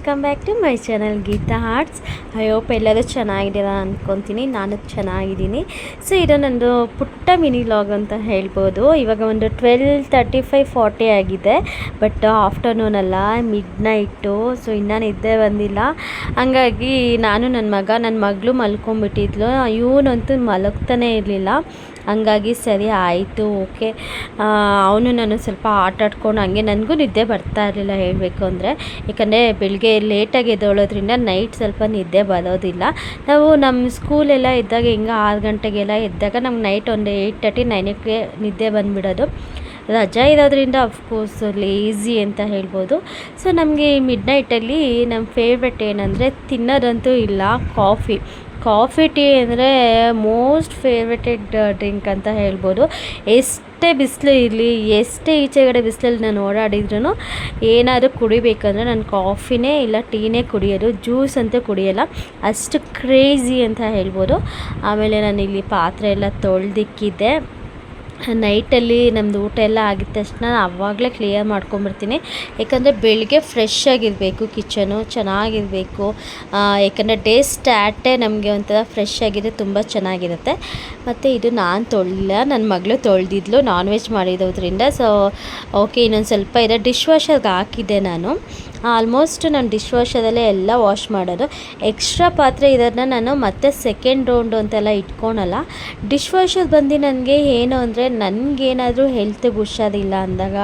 Welcome back to my channel Geetha Arts I hope ಎಲ್ಲರೂ ಚೆನ್ನಾಗಿದ್ದೀರಾ ಅಂದ್ಕೊತೀನಿ ನಾನು ಚೆನ್ನಾಗಿದ್ದೀನಿ. ಸೊ ಇದು ನಂದು ಪುಟ್ಟ ಮಿನಿ ಲಾಗ್ ಅಂತ ಹೇಳ್ಬೋದು. ಇವಾಗ ಒಂದು ಟ್ವೆಲ್ ತರ್ಟಿ ಫೈವ್ ಫಾರ್ಟಿ ಆಗಿದೆ. ಬಟ್ ಆಫ್ಟರ್ನೂನ್ ಅಲ್ಲ ಮಿಡ್ ನೈಟು ಸೊ ಇನ್ನೂ ನಿದ್ದೆ ಬಂದಿಲ್ಲ. ಹಂಗಾಗಿ ನಾನು ನನ್ನ ಮಗ, ನನ್ನ ಮಗಳು ಮಲ್ಕೊಂಬಿಟ್ಟಿದ್ಲು ಇವನಂತೂ ಮಲಗ್ತಾನೆ ಇರಲಿಲ್ಲ. ಹಂಗಾಗಿ ಸರಿ ಆಯಿತು, ಓಕೆ. ಅವನು ನಾನು ಸ್ವಲ್ಪ ಆಟ ಆಡ್ಕೊಂಡು ಹಂಗೆ ನನಗೂ ನಿದ್ದೆ ಬರ್ತಾ ಇರಲಿಲ್ಲ ಹೇಳಬೇಕು ಅಂದರೆ. ಯಾಕಂದರೆ ಬೆಳಗ್ಗೆ ಲೇಟಾಗಿ ಎದ್ದೋಳೋದ್ರಿಂದ ನೈಟ್ ಸ್ವಲ್ಪ ನಿದ್ದೆ ಬರೋದಿಲ್ಲ. ನಾವು ನಮ್ಮ ಸ್ಕೂಲೆಲ್ಲ ಇದ್ದಾಗ ಹಿಂಗೆ ಆರು ಗಂಟೆಗೆಲ್ಲ ಎದ್ದಾಗ ನಮ್ಗೆ ನೈಟ್ ಒಂದು ಏಯ್ಟ್ ತರ್ಟಿ ನೈನಕ್ಕೆ ನಿದ್ದೆ ಬಂದುಬಿಡೋದು. ರಜಾ ಇರೋದ್ರಿಂದ ಅಫ್ಕೋರ್ಸ್ ಲೇಝಿ ಅಂತ ಹೇಳ್ಬೋದು. ಸೊ ನಮಗೆ ಮಿಡ್ ನೈಟಲ್ಲಿ ನಮ್ಮ ಫೇವ್ರೆಟ್ ಏನಂದರೆ ತಿನ್ನೋದಂತೂ ಇಲ್ಲ ಕಾಫಿ ಕಾಫಿ ಟೀ ಅಂದರೆ ಮೋಸ್ಟ್ ಫೇವ್ರೇಟೆಡ್ ಡ್ರಿಂಕ್ ಅಂತ ಹೇಳ್ಬೋದು. ಎಷ್ಟೇ ಬಿಸಿಲು ಇರಲಿ, ಎಷ್ಟೇ ಈಚೆಗಡೆ ಬಿಸಿಲಲ್ಲಿ ನಾನು ಓಡಾಡಿದ್ರೂ ಏನಾದರೂ ಕುಡಿಬೇಕಂದ್ರೆ ನಾನು ಕಾಫಿನೇ ಇಲ್ಲ, ಟೀನೇ ಕುಡಿಯೋದು, ಜ್ಯೂಸ್ ಅಂತ ಕುಡಿಯೋಲ್ಲ. ಅಷ್ಟು ಕ್ರೇಜಿ ಅಂತ ಹೇಳ್ಬೋದು. ಆಮೇಲೆ ನಾನು ಇಲ್ಲಿ ಪಾತ್ರೆ ಎಲ್ಲ ತೊಳೆದಿಕ್ಕಿದ್ದೆ. ನೈಟಲ್ಲಿ ನಮ್ಮದು ಊಟ ಎಲ್ಲ ಆಗಿದ ತಕ್ಷಣ ಆವಾಗಲೇ ಕ್ಲಿಯರ್ ಮಾಡ್ಕೊಂಬಿಡ್ತೀನಿ ಯಾಕಂದರೆ ಬೆಳಿಗ್ಗೆ ಫ್ರೆಶ್ ಆಗಿರಬೇಕು ಕಿಚನು ಚೆನ್ನಾಗಿರಬೇಕು. ಯಾಕಂದರೆ ಡೇ ಸ್ಟಾರ್ಟೇ ನಮಗೆ ಒಂಥರ ಫ್ರೆಶ್ ಆಗಿದೆ ತುಂಬ ಚೆನ್ನಾಗಿರುತ್ತೆ. ಮತ್ತು ಇದು ನಾನು ತೊಳಿಲ್ಲ ನನ್ನ ಮಗಳು ತೊಳೆದಿದ್ಲು ನಾನ್ ವೆಜ್ ಮಾಡಿರೋದ್ರಿಂದ. ಸೊ ಓಕೆ ಇನ್ನೊಂದು ಸ್ವಲ್ಪ ಇದೆ. ಡಿಶ್ ವಾಷರ್ಗೆ ಹಾಕಿದ್ದೆ ನಾನು. ಆಲ್ಮೋಸ್ಟ್ ನಾನು ಡಿಶ್ ವಾಶದಲ್ಲೇ ಎಲ್ಲ ವಾಶ್ ಮಾಡೋದು. ಎಕ್ಸ್ಟ್ರಾ ಪಾತ್ರೆ ಇದನ್ನು ನಾನು ಮತ್ತೆ ಸೆಕೆಂಡ್ ರೌಂಡು ಅಂತೆಲ್ಲ ಇಟ್ಕೊಳಲ್ಲ. ಡಿಶ್ ವಾಷರ್ ಬಂದು ನನಗೆ ಏನು ಅಂದರೆ ನನಗೇನಾದರೂ ಹೆಲ್ತ್ ಹುಷಾರಿಲ್ಲ ಅಂದಾಗ,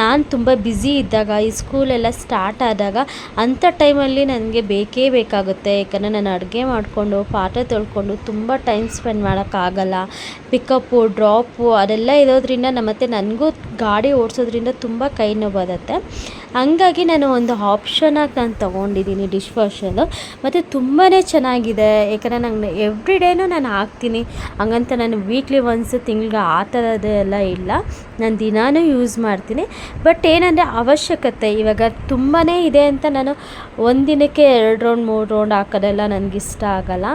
ನಾನು ತುಂಬ ಬ್ಯುಸಿ ಇದ್ದಾಗ, ಈ ಸ್ಕೂಲೆಲ್ಲ ಸ್ಟಾರ್ಟ್ ಆದಾಗ ಅಂಥ ಟೈಮಲ್ಲಿ ನನಗೆ ಬೇಕೇ ಬೇಕಾಗುತ್ತೆ. ಯಾಕಂದರೆ ನಾನು ಅಡುಗೆ ಮಾಡಿಕೊಂಡು ಪಾತ್ರೆ ತೊಳ್ಕೊಂಡು ತುಂಬ ಟೈಮ್ ಸ್ಪೆಂಡ್ ಮಾಡೋಕ್ಕಾಗಲ್ಲ ಪಿಕಪ್ಪು ಡ್ರಾಪು ಅದೆಲ್ಲ ಇರೋದ್ರಿಂದ ನಮ್ಮ ಮತ್ತು ನನಗೂ ಗಾಡಿ ಓಡಿಸೋದ್ರಿಂದ ತುಂಬ ಕೈ ನೋವು ಬರುತ್ತೆ. ಹಂಗಾಗಿ ನಾನು ಒಂದು ಆಪ್ಷನಾಗಿ ನಾನು ತೊಗೊಂಡಿದ್ದೀನಿ ಡಿಶ್ ವಾಷಲ್ಲು ಮತ್ತು ತುಂಬಾ ಚೆನ್ನಾಗಿದೆ. ಯಾಕಂದರೆ ನಂಗೆ ಎವ್ರಿ ಡೇನೂ ನಾನು ಹಾಕ್ತೀನಿ. ಹಂಗಂತ ನಾನು ವೀಕ್ಲಿ ಒನ್ಸ್ ತಿಂಗ್ಳಿಗೆ ಆ ಥರದ್ದೆಲ್ಲ ಇಲ್ಲ. ನಾನು ದಿನಾನೂ ಯೂಸ್ ಮಾಡ್ತೀನಿ. ಬಟ್ ಏನಂದರೆ ಅವಶ್ಯಕತೆ ಇವಾಗ ತುಂಬಾ ಇದೆ ಅಂತ ನಾನು ಒಂದಿನಕ್ಕೆ ಎರಡು ರೌಂಡ್ ಮೂರು ರೌಂಡ್ ಹಾಕೋದೆಲ್ಲ ನನಗಿಷ್ಟ ಆಗೋಲ್ಲ.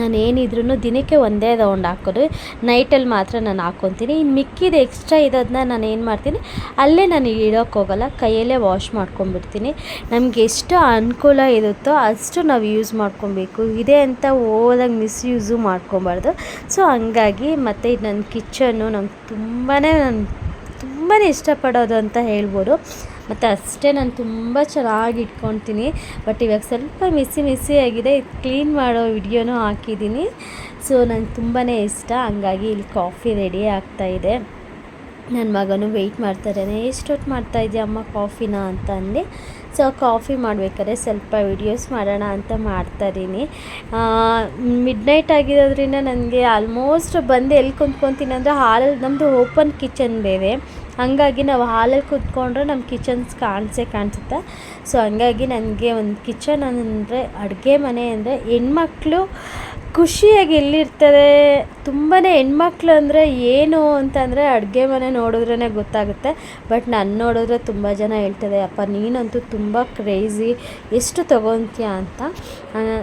ನಾನು ಏನಿದ್ರೂ ದಿನಕ್ಕೆ ಒಂದೇ ರೌಂಡ್ ಹಾಕೋದು. ನೈಟಲ್ಲಿ ಮಾತ್ರ ನಾನು ಹಾಕೊತೀನಿ. ಇನ್ನು ಮಿಕ್ಕಿದ ಎಕ್ಸ್ಟ್ರಾ ಇರೋದನ್ನ ನಾನು ಏನು ಮಾಡ್ತೀನಿ, ಅಲ್ಲೇ ನಾನು ಇಡೋಕ್ಕೋಗಲ್ಲ ಕೈಯಲ್ಲೇ ವಾಶ್ ಮಾಡ್ಕೊಂಡ್ಬಿಡ್ತೀನಿ. ನಮಗೆ ಎಷ್ಟು ಅನುಕೂಲ ಇರುತ್ತೋ ಅಷ್ಟು ನಾವು ಯೂಸ್ ಮಾಡ್ಕೊಬೇಕು. ಇದೆ ಅಂತ ಹೋದಾಗ ಮಿಸ್ಯೂಸು ಮಾಡ್ಕೊಬಾರ್ದು. ಸೊ ಹಂಗಾಗಿ ಮತ್ತು ಇದು ನನ್ನ ಕಿಚನ್ನು ನಂಗೆ ತುಂಬಾ ನಾನು ತುಂಬಾ ಇಷ್ಟಪಡೋದು ಅಂತ ಹೇಳ್ಬೋದು. ಮತ್ತು ಅಷ್ಟೇ ನಾನು ತುಂಬ ಚೆನ್ನಾಗಿ ಇಟ್ಕೊತೀನಿ. ಬಟ್ ಇವಾಗ ಸ್ವಲ್ಪ ಮಿಸ್ಸಿ ಮಿಸ್ಸಿ ಆಗಿದೆ. ಕ್ಲೀನ್ ಮಾಡೋ ವಿಡಿಯೋನೂ ಹಾಕಿದ್ದೀನಿ. ಸೊ ನಂಗೆ ತುಂಬಾ ಇಷ್ಟ. ಹಂಗಾಗಿ ಇಲ್ಲಿ ಕಾಫಿ ರೆಡಿ ಆಗ್ತಾಯಿದೆ ನನ್ನ ಮಗನೂ ವೆಯ್ಟ್ ಮಾಡ್ತಾರೇನೆ ಎಷ್ಟೊತ್ತು ಮಾಡ್ತಾಯಿದ್ಯಾ ಅಮ್ಮ ಕಾಫಿನ ಅಂತ ಅಂದು. ಸೊ ಕಾಫಿ ಮಾಡಬೇಕಾದ್ರೆ ಸ್ವಲ್ಪ ವಿಡಿಯೋಸ್ ಮಾಡೋಣ ಅಂತ ಮಾಡ್ತಾಯಿದ್ದೀನಿ ಮಿಡ್ ನೈಟ್ ಆಗಿರೋದ್ರಿಂದ ನನಗೆ ಆಲ್ಮೋಸ್ಟ್ ಬಂದು ಎಲ್ಲಿ ಕುಂತ್ಕೊತೀನಿ ಅಂದರೆ ಹಾಲಲ್ಲಿ ನಮ್ಮದು ಓಪನ್ ಕಿಚನ್ ಬೇರೆ. ಹಾಗಾಗಿ ನಾವು ಹಾಲಲ್ಲಿ ಕೂತ್ಕೊಂಡ್ರೆ ನಮ್ಮ ಕಿಚನ್ಸ್ ಕಾಣಿಸೇ ಕಾಣಿಸುತ್ತೆ. ಸೊ ಹಂಗಾಗಿ ನನಗೆ ಒಂದು ಕಿಚನ್ ಅಂದರೆ ಅಡುಗೆ ಮನೆ ಅಂದರೆ ಹೆಣ್ಮಕ್ಳು ಖುಷಿಯಾಗಿ ಎಲ್ಲಿರ್ತಾರೆ ತುಂಬಾ ಹೆಣ್ಮಕ್ಳು ಅಂದರೆ ಏನು ಅಂತಂದರೆ ಅಡುಗೆ ಮನೆ ನೋಡಿದ್ರೇ ಗೊತ್ತಾಗುತ್ತೆ. ಬಟ್ ನಾನು ನೋಡಿದ್ರೆ ತುಂಬ ಜನ ಹೇಳ್ತಾರೆ, ಅಪ್ಪ, ನೀನಂತೂ ತುಂಬ ಕ್ರೇಜಿ, ಎಷ್ಟು ತೊಗೊತೀಯ ಅಂತ?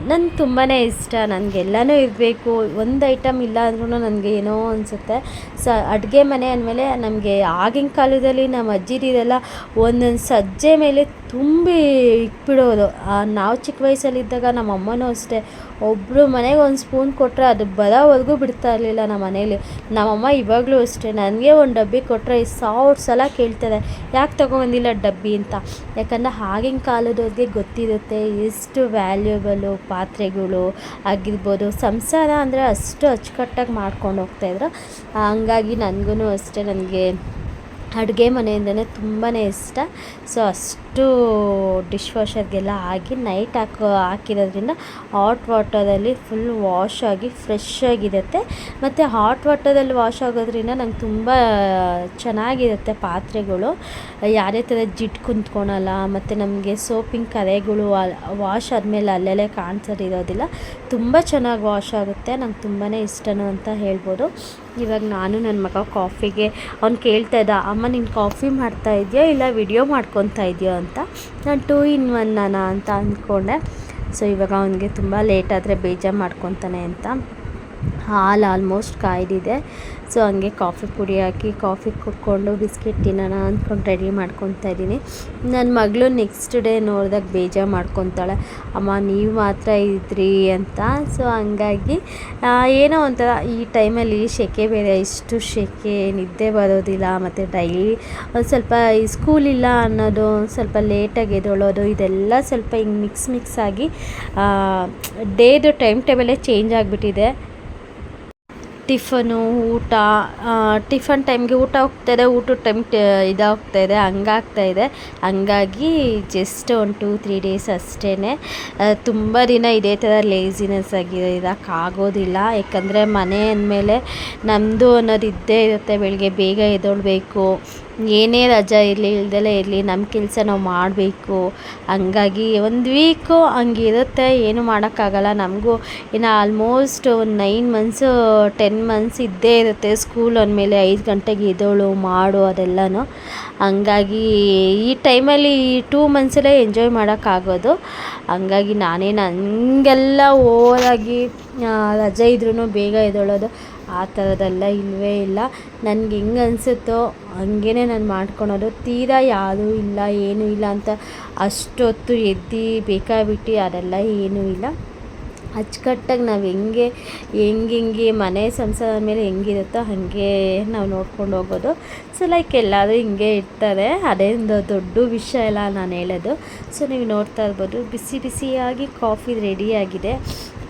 ನನ್ನ ತುಂಬಾ ಇಷ್ಟ. ನನಗೆಲ್ಲನೂ ಇರಬೇಕು. ಒಂದು ಐಟಮ್ ಇಲ್ಲ ಅಂದ್ರೂ ನನಗೆ ಏನೋ ಅನಿಸುತ್ತೆ. ಸೊ, ಅಡುಗೆ ಮನೆ ಅಂದಮೇಲೆ ನಮಗೆ ಆಗಿನ ಕಾಲದಲ್ಲಿ ನಮ್ಮ ಅಜ್ಜಿದಿರೆಲ್ಲ ಒಂದೊಂದು ಸಜ್ಜೆ ಮೇಲೆ ತುಂಬಿ ಇಟ್ಬಿಡೋದು ನಾವು ಚಿಕ್ಕ ವಯಸ್ಸಲ್ಲಿದ್ದಾಗ ನಮ್ಮ ಅಮ್ಮನೂ ಅಷ್ಟೇ. ಒಬ್ಬರು ಮನೆಗೆ ಒಂದು ಸ್ಪೂನ್ ಕೊಟ್ಟರೆ ಅದು ಬರೋವರೆಗೂ ಬಿಡ್ತಾ ಇರಲಿಲ್ಲ ನಮ್ಮ ಮನೇಲಿ. ನಮ್ಮಮ್ಮ ಇವಾಗಲೂ ಅಷ್ಟೇ. ನನಗೆ ಒಂದು ಡಬ್ಬಿ ಕೊಟ್ಟರೆ ಸಾವಿರ ಸಲ ಕೇಳ್ತಾರೆ, ಯಾಕೆ ತೊಗೊಬಂದಿಲ್ಲ ಡಬ್ಬಿ? ಅಂತ. ಯಾಕಂದರೆ ಆಗಿನ ಕಾಲದವ್ರಿಗೆ ಗೊತ್ತಿರುತ್ತೆ ಎಷ್ಟು ವ್ಯಾಲ್ಯೂಬಲು ಪಾತ್ರೆಗಳು ಆಗಿರ್ಬೋದು. ಸಂಸಾರ ಅಂದರೆ ಅಷ್ಟು ಅಚ್ಚುಕಟ್ಟಾಗಿ ಮಾಡ್ಕೊಂಡು ಹೋಗ್ತಾಯಿದ್ರು ಹಂಗಾಗಿ ನನಗೂ ಅಷ್ಟೇ. ನನಗೆ ಅಡುಗೆ ಮನೆಯಿಂದನೇ ತುಂಬಾ ಇಷ್ಟ. ಸೊ ಅಷ್ಟು ಡಿಶ್ ವಾಷರ್ಗೆಲ್ಲ ಆಗಿ ನೈಟ್ ಹಾಕೋ, ಹಾಕಿರೋದ್ರಿಂದ ಹಾಟ್ ವಾಟರಲ್ಲಿ ಫುಲ್ ವಾಶ್ ಆಗಿ ಫ್ರೆಶ್ ಆಗಿರುತ್ತೆ. ಮತ್ತು ಹಾಟ್ ವಾಟರಲ್ಲಿ ವಾಶ್ ಆಗೋದ್ರಿಂದ ನಂಗೆ ತುಂಬ ಚೆನ್ನಾಗಿರುತ್ತೆ ಪಾತ್ರೆಗಳು. ಯಾರೇ ಥರ ಜಿಡ್ ಕುಂತ್ಕೊಳಲ್ಲ, ಮತ್ತು ನಮಗೆ ಸೋಪಿನ ಕರೆಗಳು ವಾಶ್ ಆದಮೇಲೆ ಅಲ್ಲೆಲ್ಲೇ ಕಾಣಿಸೋದಿರೋದಿಲ್ಲ. ತುಂಬ ಚೆನ್ನಾಗಿ ವಾಶ್ ಆಗುತ್ತೆ, ನಂಗೆ ತುಂಬಾ ಇಷ್ಟನೂ ಅಂತ ಹೇಳ್ಬೋದು. ಇವಾಗ ನಾನು ನನ್ನ ಮಗ ಕಾಫಿಗೆ, ಅವ್ನು ಕೇಳ್ತಾ ಇದ್ದ, ಅಮ್ಮ, ನೀನು ಕಾಫಿ ಮಾಡ್ತಾ ಇದೆಯಾ ಇಲ್ಲ ವಿಡಿಯೋ ಮಾಡ್ಕೊತಾ ಇದೆಯೋ ಅಂತ? ನಾನು ಟೂ ಇನ್ ಒನ್ ನಾನು ಅಂತ ಅಂದ್ಕೊಂಡೆ. ಸೊ ಇವಾಗ ಅವನಿಗೆ ತುಂಬ ಲೇಟ್ ಆದರೆ ಬೇಜಾರು ಮಾಡ್ಕೊತಾನೆ ಅಂತ. ಹಾಲು ಆಲ್ಮೋಸ್ಟ್ ಕಾಯ್ದಿದೆ. ಸೊ, ಹಂಗೆ ಕಾಫಿ ಪುಡಿ ಹಾಕಿ, ಕಾಫಿ ಕುಡ್ಕೊಂಡು ಬಿಸ್ಕೆಟ್ ತಿನ್ನೋಣ ಅಂದ್ಕೊಂಡು ರೆಡಿ ಮಾಡ್ಕೊತಾ ಇದ್ದೀನಿ. ನನ್ನ ಮಗಳು ನೆಕ್ಸ್ಟ್ ಡೇ ನೋಡಿದಾಗ ಬೇಜಾರು ಮಾಡ್ಕೊತಾಳೆ. ಅಮ್ಮ, ನೀವು ಮಾತ್ರ ಇದ್ರಿ ಅಂತ. ಸೊ, ಹಂಗಾಗಿ ಏನೋ ಒಂಥರ ಈ ಟೈಮಲ್ಲಿ ಸೆಕೆ ಬೇರೆ, ಇಷ್ಟು ಸೆಕೆ ನಿದ್ದೆ ಬರೋದಿಲ್ಲ, ಮತ್ತು ಡೈಲಿ ಒಂದು ಸ್ವಲ್ಪ ಸ್ಕೂಲ್ ಇಲ್ಲ ಅನ್ನೋದು, ಸ್ವಲ್ಪ ಲೇಟಾಗಿ ಎದೊಳೋದು ಇದೆಲ್ಲ ಸ್ವಲ್ಪ ಹಿಂಗೆ ಮಿಕ್ಸ್ ಮಿಕ್ಸ್ ಆಗಿ ಡೇದು ಟೈಮ್ ಟೇಬಲೇ ಚೇಂಜ್ ಆಗಿಬಿಟ್ಟಿದೆ. ಟಿಫನು, ಊಟ ಟಿಫನ್ ಟೈಮ್ಗೆ ಊಟ ಹೋಗ್ತಾಯಿದೆ ಊಟದ ಟೈಮ್ ಹಂಗಾಗ್ತಾ ಇದೆ. ಹಂಗಾಗಿ ಜಸ್ಟ್ ಒಂದು ಟೂ ತ್ರೀ ಡೇಸ್ ಅಷ್ಟೇ ತುಂಬ ದಿನ ಇದೇ ಥರ ಲೇಸಿನೆಸ್ ಆಗಿ ಇರೋಕ್ಕಾಗೋದಿಲ್ಲ ಯಾಕಂದರೆ ಮನೆ ಅಂದಮೇಲೆ ನಮ್ಮದು ಅನ್ನೋದು ಇದ್ದೇ ಇರುತ್ತೆ. ಬೆಳಗ್ಗೆ ಬೇಗ ಎದ್ದೇಳಬೇಕು. ಏನೇ ರಜಾ ಇರಲಿ, ಇಲ್ದಲೇ ಇರಲಿ ನಮ್ಮ ಕೆಲಸ ನಾವು ಮಾಡಬೇಕು. ಹಂಗಾಗಿ ಒಂದು ವೀಕು ಹಂಗಿರುತ್ತೆ, ಏನು ಮಾಡೋಕ್ಕಾಗಲ್ಲ. ನಮಗೂ ಇನ್ನು ಆಲ್ಮೋಸ್ಟ್ ಒಂದು ನೈನ್ ಮಂತ್ಸು ಟೆನ್ ಮಂತ್ಸ್ ಇದ್ದೇ ಇರುತ್ತೆ. ಸ್ಕೂಲ್ ಅಂದಮೇಲೆ ಐದು ಗಂಟೆಗೆ ಇದ್ದೋಳು ಮಾಡು, ಅದೆಲ್ಲನೂ. ಹಂಗಾಗಿ ಈ ಟೈಮಲ್ಲಿ ಈ ಟೂ ಮಂತ್ಸಲ್ಲೇ ಎಂಜಾಯ್ ಮಾಡೋಕ್ಕಾಗೋದು. ಹಂಗಾಗಿ ನಾನೇನು ಹಂಗೆಲ್ಲ ಓವರಾಗಿ ರಜೆ ಇದ್ರೂ ಬೇಗ ಎದ್ದೇಳೋದು. ಆ ಥರದ್ದೆಲ್ಲ ಇಲ್ಲವೇ ಇಲ್ಲ. ನನಗೆ ಹೆಂಗೆ ಅನಿಸುತ್ತೋ ಹಂಗೇ ನಾನು ಮಾಡ್ಕೊಳೋದು. ತೀರಾ ಯಾರೂ ಇಲ್ಲ, ಏನೂ ಇಲ್ಲ ಅಂತ ಅಷ್ಟೊತ್ತು ಎದ್ದು ಬೇಕಾಬಿಟ್ಟು ಅದೆಲ್ಲ ಏನೂ ಇಲ್ಲ. ಅಚ್ಚುಕಟ್ಟಾಗಿ ನಾವು ಹೆಂಗೆ ಹೆಂಗೆ ಮನೆ ಸಂಸಾರದ ಮೇಲೆ ಹೆಂಗಿರುತ್ತೋ ಹಾಗೆ ನಾವು ನೋಡ್ಕೊಂಡು ಹೋಗೋದು. ಸೊ ಲೈಕ್ ಎಲ್ಲರೂ ಹಿಂಗೆ ಇರ್ತಾರೆ. ಅದೇ ದೊಡ್ಡ ವಿಷಯ ಎಲ್ಲ ನಾನು ಹೇಳೋದು. ಸೊ ನೀವು ನೋಡ್ತಾ ಇರ್ಬೋದು. ಬಿಸಿ ಬಿಸಿಯಾಗಿ ಕಾಫಿ ರೆಡಿಯಾಗಿದೆ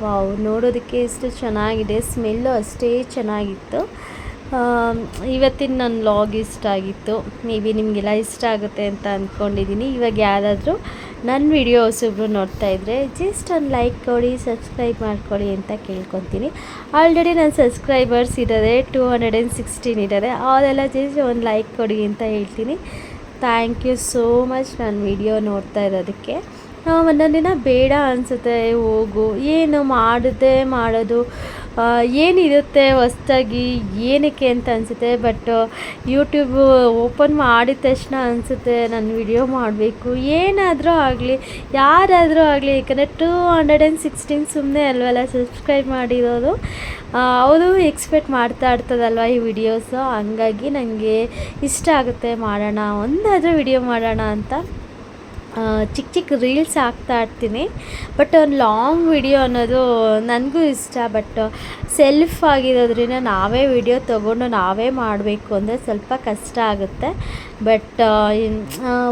ವಾವ್, ನೋಡೋದಕ್ಕೆ ಎಷ್ಟು ಚೆನ್ನಾಗಿದೆ, ಸ್ಮೆಲ್ಲು ಅಷ್ಟೇ ಚೆನ್ನಾಗಿತ್ತು. ಇವತ್ತಿನ ನನ್ನ ಲಾಗ್ ಇಷ್ಟ ಆಗಿತ್ತು. ಮೇ ಬಿ ನಿಮಗೆಲ್ಲ ಇಷ್ಟ ಆಗುತ್ತೆ ಅಂತ ಅಂದ್ಕೊಂಡಿದ್ದೀನಿ ಇವಾಗ ಯಾರಾದರೂ ನನ್ನ ವಿಡಿಯೋ ಹೊಸಬ್ರು ನೋಡ್ತಾ ಇದ್ದರೆ ಜಸ್ಟ್ ಒಂದು ಲೈಕ್ ಕೊಡಿ ಸಬ್ಸ್ಕ್ರೈಬ್ ಮಾಡ್ಕೊಳ್ಳಿ ಅಂತ ಕೇಳ್ಕೊತೀನಿ. ಆಲ್ರೆಡಿ ನನ್ನ ಸಬ್ಸ್ಕ್ರೈಬರ್ಸ್ ಇದ್ದಾರೆ ಟೂ ಹಂಡ್ರೆಡ್ ಆ್ಯಂಡ್ ಸಿಕ್ಸ್ಟೀನ್ ಇದ್ದಾರೆ ಅವರೆಲ್ಲ ಜಸ್ಟ್ ಒಂದು ಲೈಕ್ ಕೊಡಿ ಅಂತ ಹೇಳ್ತೀನಿ. ಥ್ಯಾಂಕ್ ಯು ಸೋ ಮಚ್ ನನ್ನ ವಿಡಿಯೋ ನೋಡ್ತಾ ಇರೋದಕ್ಕೆ. ಒಂದೊಂದು ದಿನ ಬೇಡ ಅನಿಸುತ್ತೆ, ಹೋಗು. ಏನು ಮಾಡಿದೆ ಮಾಡೋದು. ಏನಿರುತ್ತೆ ಹೊಸ್ದಾಗಿ, ಏನಕ್ಕೆ ಅಂತ ಅನಿಸುತ್ತೆ ಬಟ್ ಯೂಟ್ಯೂಬ್ ಓಪನ್ ಮಾಡಿದ ತಕ್ಷಣ ಅನಿಸುತ್ತೆ, ನಾನು ವಿಡಿಯೋ ಮಾಡಬೇಕು. ಏನಾದರೂ ಆಗಲಿ, ಯಾರಾದರೂ ಆಗಲಿ, ಯಾಕಂದರೆ ಟೂ ಹಂಡ್ರೆಡ್ ಆ್ಯಂಡ್ ಸಿಕ್ಸ್ಟೀನ್ ಸುಮ್ಮನೆ ಅಲ್ವಲ್ಲ ಸಬ್ಸ್ಕ್ರೈಬ್ ಮಾಡಿರೋದು. ಅವರು ಎಕ್ಸ್ಪೆಕ್ಟ್ ಮಾಡ್ತಾ ಇರ್ತದಲ್ವ ಈ ವಿಡಿಯೋಸು ಹಂಗಾಗಿ ನನಗೆ ಇಷ್ಟ ಆಗುತ್ತೆ ಮಾಡೋಣ, ಒಂದಾದರೂ ವಿಡಿಯೋ ಮಾಡೋಣ ಅಂತ. ಚಿಕ್ಕ ಚಿಕ್ಕ ರೀಲ್ಸ್ ಹಾಕ್ತಾ ಇರ್ತೀನಿ. ಬಟ್ ಒಂದು ಲಾಂಗ್ ವಿಡಿಯೋ ಅನ್ನೋದು ನನಗೂ ಇಷ್ಟ. ಬಟ್ ಸೆಲ್ಫ್ ಆಗಿರೋದ್ರಿಂದ ನಾವೇ ವಿಡಿಯೋ ತೊಗೊಂಡು ನಾವೇ ಮಾಡಬೇಕು ಅಂದರೆ ಸ್ವಲ್ಪ ಕಷ್ಟ ಆಗುತ್ತೆ. ಬಟ್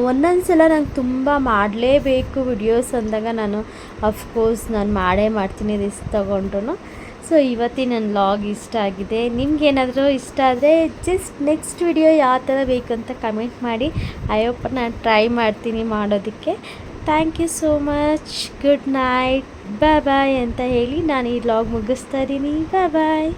ಒಂದೊಂದು ಸಲ ನಂಗೆ ತುಂಬ ಮಾಡಲೇಬೇಕು ವಿಡಿಯೋಸ್ ಅಂದಾಗ ನಾನು ಅಫ್ಕೋರ್ಸ್ ನಾನು ಮಾಡೇ ಮಾಡ್ತೀನಿ ರಿಸ್ಕ್ ತೊಗೊಂಡ್ರು ಸೊ ಇವತ್ತಿನ ನನ್ನ ಲಾಗ್ ಇಷ್ಟ ಆಗಿದೆ. ನಿಮ್ಗೇನಾದರೂ ಇಷ್ಟ ಆದರೆ ಜಸ್ಟ್ ನೆಕ್ಸ್ಟ್ ವಿಡಿಯೋ ಯಾವ ಥರ ಬೇಕು ಅಂತ ಕಮೆಂಟ್ ಮಾಡಿ. ಐ ಹೋಪ್ ನಾನು ಟ್ರೈ ಮಾಡ್ತೀನಿ ಮಾಡೋದಕ್ಕೆ. Thank you so much good night bye bye ಅಂತ ಹೇಳಿ ನಾನು ಈ ಲಾಗ್ ಮುಗಿಸ್ತಾ ಇದ್ದೀನಿ. ಬಾಯ್